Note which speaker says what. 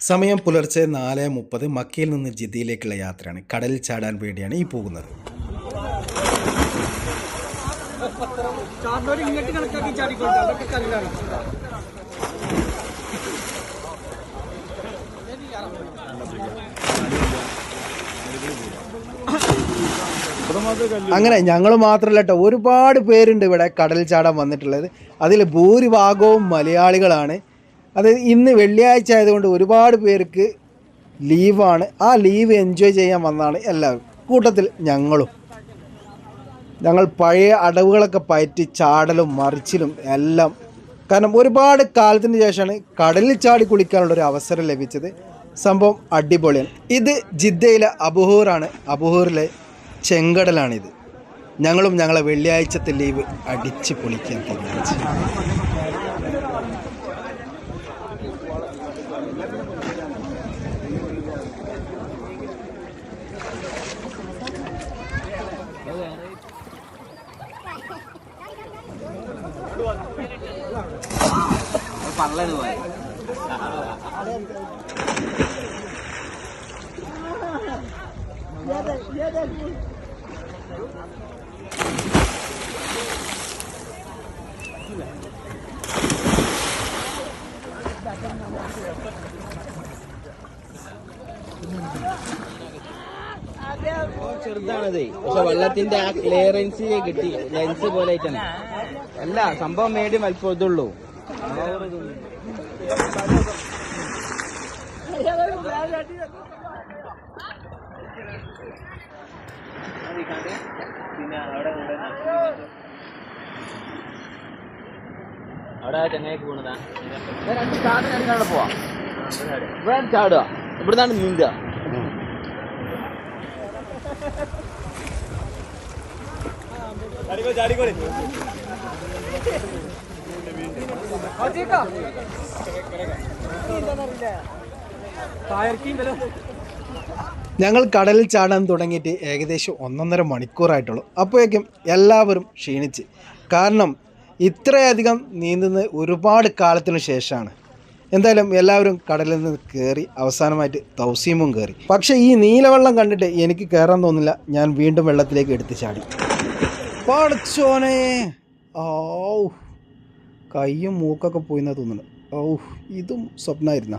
Speaker 1: സമയം പുലർച്ചെ നാല് മുപ്പത് മക്കയിൽ നിന്ന് ജിദ്ദയിലേക്കുള്ള യാത്രയാണ്. കടലിൽ ചാടാൻ വേണ്ടിയാണ് ഈ പോകുന്നത്. അങ്ങനെ ഞങ്ങൾ മാത്രമല്ല കേട്ടോ ഒരുപാട് പേരുണ്ട് ഇവിടെ കടൽ ചാടാൻ വന്നിട്ടുള്ളത്. അതിൽ ഭൂരിഭാഗവും മലയാളികളാണ്. അത് ഇന്ന് വെള്ളിയാഴ്ച ആയതുകൊണ്ട് ഒരുപാട് പേർക്ക് ലീവാണ്. ആ ലീവ് എൻജോയ് ചെയ്യാൻ വന്നതാണ് എല്ലാവരും. കൂട്ടത്തിൽ ഞങ്ങളും. ഞങ്ങൾ പഴയ അടവുകളൊക്കെ പയറ്റി ചാടലും മറിച്ചിലും എല്ലാം. കാരണം ഒരുപാട് കാലത്തിന് ശേഷമാണ് കടലിൽ ചാടി കുളിക്കാനുള്ള ഒരു അവസരം ലഭിച്ചത്. സംഭവം അടിപൊളിയാണ്. ഇത് ജിദ്ദയിലെ അബുഹൂറാണ്. അബുഹൂറിലെ ചെങ്കടലാണിത്. ഞങ്ങളും ഞങ്ങളെ വെള്ളിയാഴ്ചത്തെ ലീവ് അടിച്ച് പൊളിക്കാൻ തീരുമാനിച്ചു.
Speaker 2: പോയി. ചെറുതാണത്. പക്ഷെ വെള്ളത്തിന്റെ ആ ക്ലിയറൻസ് കിട്ടി. ലെൻസ് പോലെ ആയിട്ടാണ് അല്ല സംഭവം മേടിയം വലിപ്പം ഇതുള്ളൂ അവിടെ ചെങ്ങായിക്ക് പോണതാ. രണ്ട് ചാടിന് എടുക്കാണ്ട് പോവാ. ഇവിടെ ചാടുക. ഇവിടുന്നാണ് നീന്തുക.
Speaker 1: ഞങ്ങൾ കടലിൽ ചാടാൻ തുടങ്ങിയിട്ട് ഏകദേശം ഒന്നൊന്നര മണിക്കൂറായിട്ടുള്ളൂ. അപ്പോഴേക്കും എല്ലാവരും ക്ഷീണിച്ച്. കാരണം ഇത്രയധികം നീന്തുന്ന ഒരുപാട് കാലത്തിന് ശേഷമാണ്. എന്തായാലും എല്ലാവരും കടലിൽ നിന്ന് കയറി അവസാനമായിട്ട് തൗസീമും കയറി. പക്ഷേ ഈ നീലവെള്ളം കണ്ടിട്ട് എനിക്ക് കയറാൻ തോന്നില്ല. ഞാൻ വീണ്ടും വെള്ളത്തിലേക്ക് എടുത്ത് ചാടി. പടച്ചോനെ! ഓ കയ്യും മൂക്കൊക്കെ പോയിന്നാ തോന്നുന്നു. ഓ ഇതും സ്വപ്നമായിരുന്ന